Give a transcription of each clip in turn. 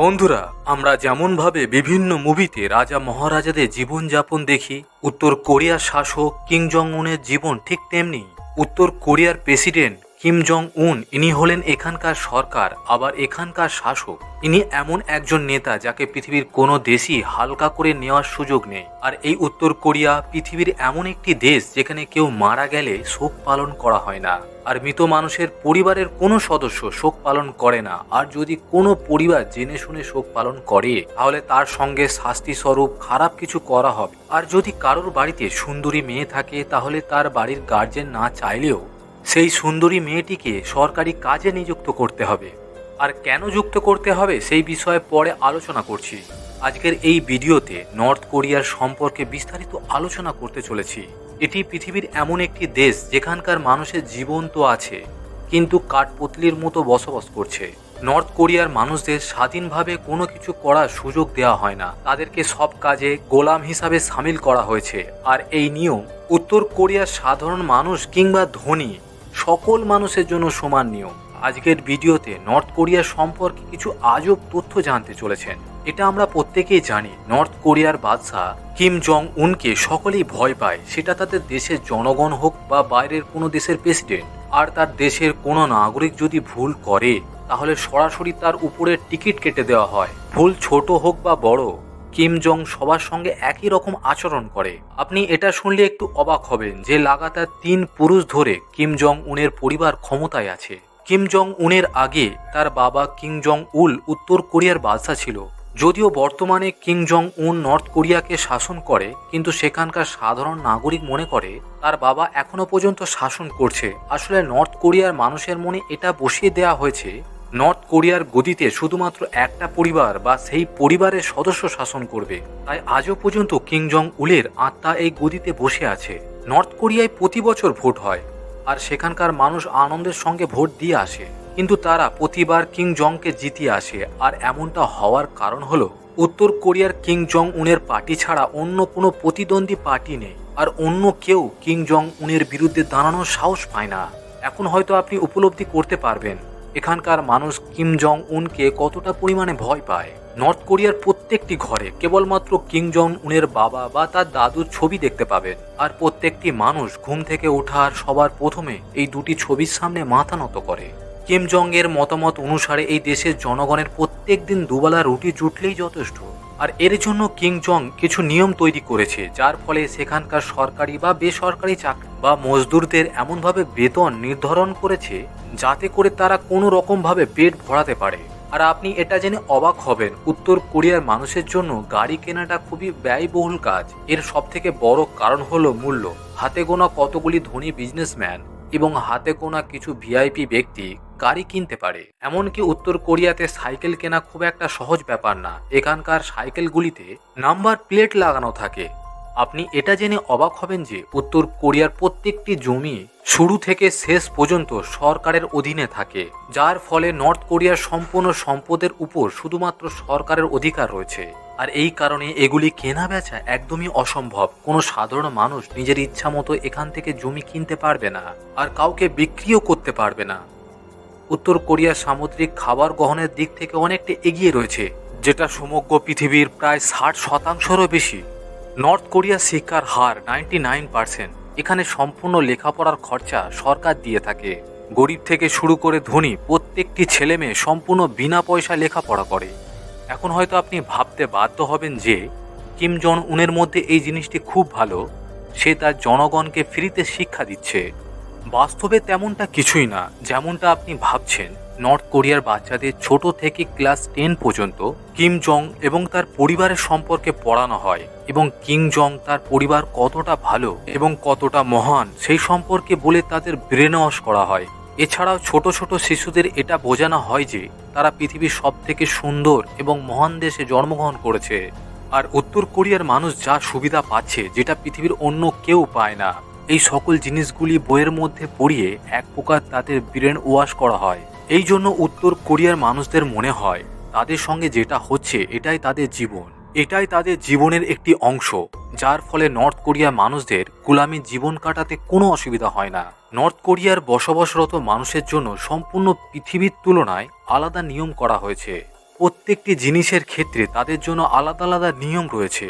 বন্ধুরা, আমরা যেমনভাবে বিভিন্ন মুভিতে রাজা মহারাজাদের জীবনযাপন দেখি, উত্তর কোরিয়ার শাসক কিং জং উনের জীবন ঠিক তেমনি উত্তর কোরিয়ার প্রেসিডেন্ট কিম জং উন ইনি হলেন এখানকার সরকার, আবার এখানকার শাসক। ইনি এমন একজন নেতা যাকে পৃথিবীর কোনো দেশই হালকা করে নেওয়ার সুযোগ নেই। আর এই উত্তর কোরিয়া পৃথিবীর এমন একটি দেশ যেখানে কেউ মারা গেলে শোক পালন করা হয় না। আর মৃত মানুষের পরিবারের কোনো সদস্য শোক পালন করে না। আর যদি কোনো পরিবার জেনে শুনে শোক পালন করে, তাহলে তার সঙ্গে শাস্তি স্বরূপ খারাপ কিছু করা হবে। আর যদি কারোর বাড়িতে সুন্দরী মেয়ে থাকে, তাহলে তার বাড়ির গার্জেন না চাইলেও সেই সুন্দরী মেয়েটিকে সরকারি কাজে নিযুক্ত করতে হবে। আর কেন যুক্ত করতে হবে সেই বিষয়ে পরে আলোচনা করছি। আজকের এই ভিডিওতে নর্থ কোরিয়ার সম্পর্কে বিস্তারিত আলোচনা করতে চলেছি। এটি পৃথিবীর এমন একটি দেশ যেখানকার মানুষের জীবন তো আছে, কিন্তু কাঠপুতলির মতো বসবাস করছে। নর্থ কোরিয়ার মানুষদের স্বাধীনভাবে কোনো কিছু করার সুযোগ দেওয়া হয় না। তাদেরকে সব কাজে গোলাম হিসাবে সামিল করা হয়েছে। আর এই নিয়ম উত্তর কোরিয়ার সাধারণ মানুষ কিংবা ধনী সকল মানুষের জন্য সমান নিয়ম। আজকের ভিডিওতে নর্থ কোরিয়া সম্পর্কে কিছু আজব তথ্য জানতে চলেছেন। এটা আমরা প্রত্যেকেই জানি, নর্থ কোরিয়ার বাদশাহ কিম জং উনকে সকলেই ভয় পায়। সেটা তাদের দেশের জনগণ হোক বা বাইরের কোনো দেশের প্রেসিডেন্ট। আর তার দেশের কোনো নাগরিক যদি ভুল করে, তাহলে সরাসরি তার উপরে টিকিট কেটে দেওয়া হয়। ভুল ছোট হোক বা বড় কিম জং সবার সঙ্গে একই রকম আচরণ করে। আপনি এটা শুনলে একটু অবাক হবেন যে লাগাতার তিন পুরুষ ধরে কিম জং উনের পরিবার ক্ষমতায় আছে। কিম জং উনের আগে তার বাবা কিং জং উল উত্তর কোরিয়ার বাদশা ছিল। যদিও বর্তমানে কিং জং উন নর্থ কোরিয়াকে শাসন করে, কিন্তু সেখানকার সাধারণ নাগরিক মনে করে, তার বাবা এখনও পর্যন্ত শাসন করছে। আসলে নর্থ কোরিয়ার মানুষের মনে এটা বসিয়ে দেওয়া হয়েছে নর্থ কোরিয়ার গদিতে শুধুমাত্র একটা পরিবার বা সেই পরিবারের সদস্য শাসন করবে। তাই আজও পর্যন্ত কিং জং উলের আত্মা এই গদিতে বসে আছে। নর্থ কোরিয়ায় প্রতি বছর ভোট হয় আর সেখানকার মানুষ আনন্দের সঙ্গে ভোট দিয়ে আসে। কিন্তু তারা প্রতিবার কিং জংকে জিতিয়ে আসে আর এমনটা হওয়ার কারণ হলো, উত্তর কোরিয়ার কিং জং উনের পার্টি ছাড়া অন্য কোনো প্রতিদ্বন্দ্বী পার্টি নেই আর অন্য কেউ কিং জং উনের বিরুদ্ধে দাঁড়ানোর সাহস পায় না। এখন হয়তো আপনি উপলব্ধি করতে পারবেন। এখানকার মানুষ কিম জং উনকে কতটা পরিমাণে ভয় পায়? নর্থ কোরিয়ার প্রত্যেকটি ঘরে কেবলমাত্র কিং জং উনের বাবা বা তার দাদুর ছবি দেখতে পাবেন। আর প্রত্যেকটি মানুষ ঘুম থেকে ওঠার সবার প্রথমে এই দুটি ছবির সামনে মাথা নত করে। কিম জং এর মতামত অনুসারে এই দেশের জনগণের প্রত্যেক দিন দুবেলা রুটি জুটলেই যথেষ্ট। আর এর জন্য কিং জং কিছু নিয়ম তৈরি করেছে, যার ফলে সেখানকার সরকারি বা বেসরকারি চাকরি বা মজদুরদের এমনভাবে বেতন নির্ধারণ করেছে যাতে করে তারা কোনো রকমভাবে পেট ভরাতে পারে। আর আপনি এটা জেনে অবাক হবেন, উত্তর কোরিয়ার মানুষের জন্য গাড়ি কেনাটা খুবই ব্যয়বহুল কাজ। এর সব থেকে বড় কারণ হলো মূল্য। হাতে গোনা কতগুলি ধনী বিজনেসম্যান এবং হাতে গোনা কিছু ভিআইপি ব্যক্তি গাড়ি কিনতে পারে। এমনকি উত্তর কোরিয়াতে সাইকেল কেনা খুব একটা সহজ ব্যাপার না। এখানকার সাইকেলগুলিতে নাম্বার প্লেট লাগানো থাকে। আপনি এটা জেনে অবাক হবেন যে উত্তর কোরিয়ার প্রত্যেকটি জমি শুরু থেকে শেষ পর্যন্ত সরকারের অধীনে থাকে, যার ফলে নর্থ কোরিয়ার সম্পূর্ণ সম্পদের উপর শুধুমাত্র সরকারের অধিকার রয়েছে। আর এই কারণে এগুলি কেনা বেচা একদমই অসম্ভব। কোনো সাধারণ মানুষ নিজের ইচ্ছা মতো এখান থেকে জমি কিনতে পারবে না, আর কাউকে বিক্রিও করতে পারবে না। উত্তর কোরিয়া সামুদ্রিক খাবার গ্রহণের দিক থেকে অনেকটা এগিয়ে রয়েছে, যেটা সমগ্র পৃথিবীর প্রায় ষাট শতাংশেরও বেশি। নর্থ কোরিয়া শিক্ষার হার নাইনটি নাইন পার্সেন্ট এখানে সম্পূর্ণ লেখাপড়ার খরচা সরকার দিয়ে থাকে। গরিব থেকে শুরু করে ধনী প্রত্যেকটি ছেলে মেয়ে সম্পূর্ণ বিনা পয়সা লেখাপড়া করে। এখন হয়তো আপনি ভাবতে বাধ্য হবেন যে, কিম জন উনের মধ্যে এই জিনিসটি খুব ভালো। সে তার জনগণকে ফ্রিতে শিক্ষা দিচ্ছে। বাস্তবে তেমনটা কিছুই না, যেমনটা আপনি ভাবছেন। নর্থ কোরিয়ার বাচ্চাদের ছোট থেকে ক্লাস টেন পর্যন্ত কিম জং এবং তার পরিবারের সম্পর্কে পড়ানো হয় এবং কিং জং তার পরিবার কতটা ভালো এবং কতটা মহান সেই সম্পর্কে বলে তাদের ব্রেন ওয়াশ করা হয়। এছাড়াও ছোট ছোট শিশুদের এটা বোঝানো হয় যে তারা পৃথিবীর সব থেকে সুন্দর এবং মহান দেশে জন্মগ্রহণ করেছে। আর উত্তর কোরিয়ার মানুষ যা সুবিধা পাচ্ছে যেটা পৃথিবীর অন্য কেউ পায় না। এই সকল জিনিসগুলি বইয়ের মধ্যে পড়িয়ে এক প্রকার তাদের ব্রেন ওয়াশ করা হয়। এই জন্য উত্তর কোরিয়ার মানুষদের মনে হয়, তাদের সঙ্গে যেটা হচ্ছে এটাই তাদের জীবন। এটাই তাদের জীবনের একটি অংশ, যার ফলে নর্থ কোরিয়ার মানুষদের গুলামি জীবন কাটাতে কোনো অসুবিধা হয় না। নর্থ কোরিয়ার বসবাসরত মানুষের জন্য সম্পূর্ণ পৃথিবীর তুলনায় আলাদা নিয়ম করা হয়েছে। প্রত্যেকটি জিনিসের ক্ষেত্রে তাদের জন্য আলাদা আলাদা নিয়ম রয়েছে।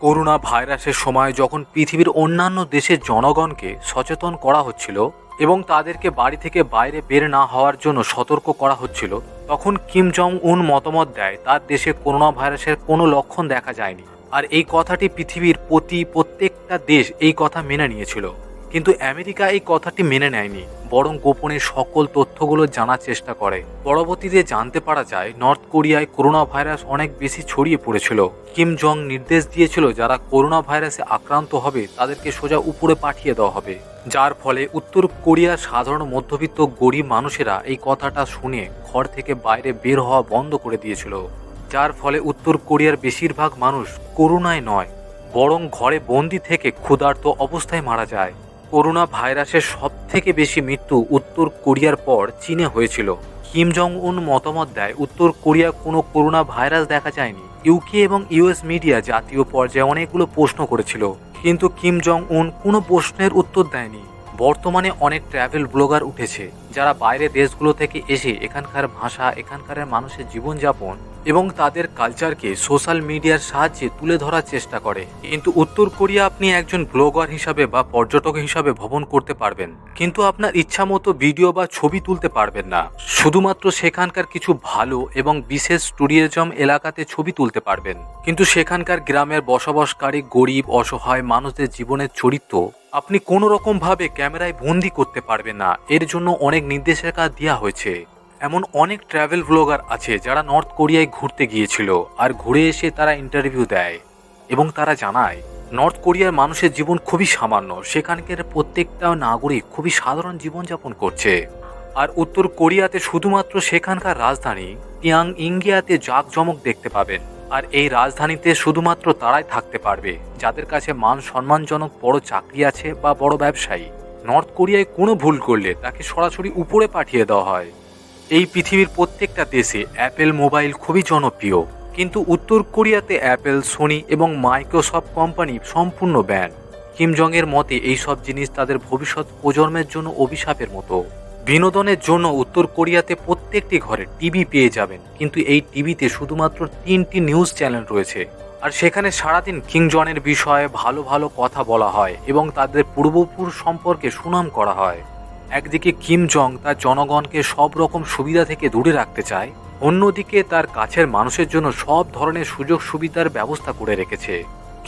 করোনা ভাইরাসের সময় যখন পৃথিবীর অন্যান্য দেশের জনগণকে সচেতন করা হচ্ছিল এবং তাদেরকে বাড়ি থেকে বাইরে বের না হওয়ার জন্য সতর্ক করা হচ্ছিল। তখন কিম জং উন মতামত দেয়, তার দেশে করোনা ভাইরাসের কোনো লক্ষণ দেখা যায়নি। আর এই কথাটি পৃথিবীর প্রতি প্রত্যেকটা দেশ এই কথা মেনে নিয়েছিল। কিন্তু আমেরিকা এই কথাটি মেনে নেয়নি। বরং গোপনে সকল তথ্যগুলো জানার চেষ্টা করে। পরবর্তীতে জানতে পারা যায়, নর্থ কোরিয়ায় করোনা ভাইরাস অনেক বেশি ছড়িয়ে পড়েছিল। কিম জং নির্দেশ দিয়েছিল যারা করোনা ভাইরাসে আক্রান্ত হবে, তাদেরকে সোজা উপরে পাঠিয়ে দেওয়া হবে। যার ফলে উত্তর কোরিয়ার সাধারণ মধ্যবিত্ত গরিব মানুষেরা এই কথাটা শুনে ঘর থেকে বাইরে বের হওয়া বন্ধ করে দিয়েছিল। যার ফলে উত্তর কোরিয়ার বেশিরভাগ মানুষ করোনায় নয়, বরং ঘরে বন্দি থেকে ক্ষুধার্ত অবস্থায় মারা যায়। করোনা ভাইরাসের সব থেকে বেশি মৃত্যু উত্তর কোরিয়ার পর চীনে হয়েছিল। কিম জং উন মতামত দেয়, উত্তর কোরিয়া কোনো করোনা ভাইরাস দেখা যায়নি। ইউকে এবং ইউএস মিডিয়া জাতীয় পর্যায়ে অনেকগুলো প্রশ্ন করেছিল, কিন্তু কিম জং উন কোনো প্রশ্নের উত্তর দেয়নি। বর্তমানে অনেক ট্রাভেল ব্লগার উঠেছে, যারা বাইরে দেশগুলো থেকে এসে এখানকার ভাষা এখানকার মানুষের জীবনযাপন এবং তাদের কালচারকে সোশ্যাল মিডিয়ার সাহায্যে তুলে ধরার চেষ্টা করে। কিন্তু উত্তর কোরিয়া আপনি একজন ব্লগার হিসাবে বা পর্যটক হিসাবে ভ্রমণ করতে পারবেন, কিন্তু আপনার ইচ্ছা মতো ভিডিও বা ছবি তুলতে পারবেন না। শুধুমাত্র সেখানকার কিছু ভালো এবং বিশেষ ট্যুরিজম এলাকাতে ছবি তুলতে পারবেন। কিন্তু সেখানকার গ্রামের বসবাসকারী গরিব, অসহায় মানুষদের জীবনের চরিত্র আপনি কোনো রকম ভাবে ক্যামেরায় বন্দি করতে পারবেন না। এর জন্য অনেক নির্দেশিকা দেওয়া হয়েছে। এমন অনেক ট্রাভেল ব্লগার আছে যারা নর্থ কোরিয়ায় ঘুরতে গিয়েছিল আর ঘুরে এসে তারা ইন্টারভিউ দেয় এবং তারা জানায় নর্থ কোরিয়ার মানুষের জীবন খুবই সামান্য। সেখানকার প্রত্যেকটা নাগরিক খুবই সাধারণ জীবনযাপন করছে। আর উত্তর কোরিয়াতে শুধুমাত্র সেখানকার রাজধানী পিয়াং ইঙ্গিয়াতে জাঁকজমক দেখতে পাবেন। আর এই রাজধানীতে শুধুমাত্র তারাই থাকতে পারবে, যাদের কাছে মান সম্মানজনক বড় চাকরি আছে বা বড় ব্যবসায়ী। নর্থ কোরিয়ায় কোনো ভুল করলে তাকে সরাসরি উপরে পাঠিয়ে দেওয়া হয়। এই পৃথিবীর প্রত্যেকটা দেশে অ্যাপেল মোবাইল খুবই জনপ্রিয়, কিন্তু উত্তর কোরিয়াতে অ্যাপেল, সোনি এবং মাইক্রোসফট কোম্পানি সম্পূর্ণ ব্যান। কিম জং এর মতে এই সব জিনিস তাদের ভবিষ্যৎ প্রজন্মের জন্য অভিশাপের মতো। বিনোদনের জন্য উত্তর কোরিয়াতে প্রত্যেকটি ঘরে টিভি পেয়ে যাবেন। কিন্তু এই টিভিতে শুধুমাত্র তিনটি নিউজ চ্যানেল রয়েছে। আর সেখানে সারাদিন কিং জনের বিষয়ে ভালো ভালো কথা বলা হয় এবং তাদের পূর্বপুরুষ সম্পর্কে সুনাম করা হয়। একদিকে কিম জং তার জনগণকে সব রকম সুবিধা থেকে দূরে রাখতে চায়, অন্যদিকে তার কাছের মানুষের জন্য সব ধরনের সুযোগ সুবিধার ব্যবস্থা করে রেখেছে।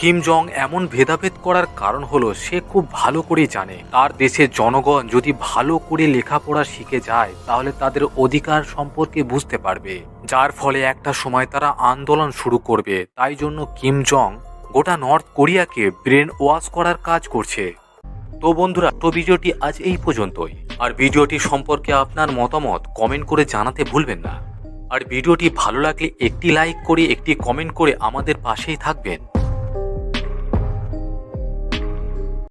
কিম জং এমন ভেদাভেদ করার কারণ হলো সে খুব ভালো করেই জানে। তার দেশের জনগণ যদি ভালো করে লেখাপড়া শিখে যায়, তাহলে তাদের অধিকার সম্পর্কে বুঝতে পারবে। যার ফলে একটা সময় তারা আন্দোলন শুরু করবে। তাই জন্য কিম জং গোটা নর্থ কোরিয়াকে ব্রেন ওয়াশ করার কাজ করছে। তো বন্ধুরা, তো ভিডিওটি আজ এই পর্যন্তই। আর ভিডিওটি সম্পর্কে আপনার মতামত কমেন্ট করে জানাতে ভুলবেন না। আর ভিডিওটি ভালো লাগলে একটি লাইক করে, একটি কমেন্ট করে আমাদের পাশেই থাকবেন।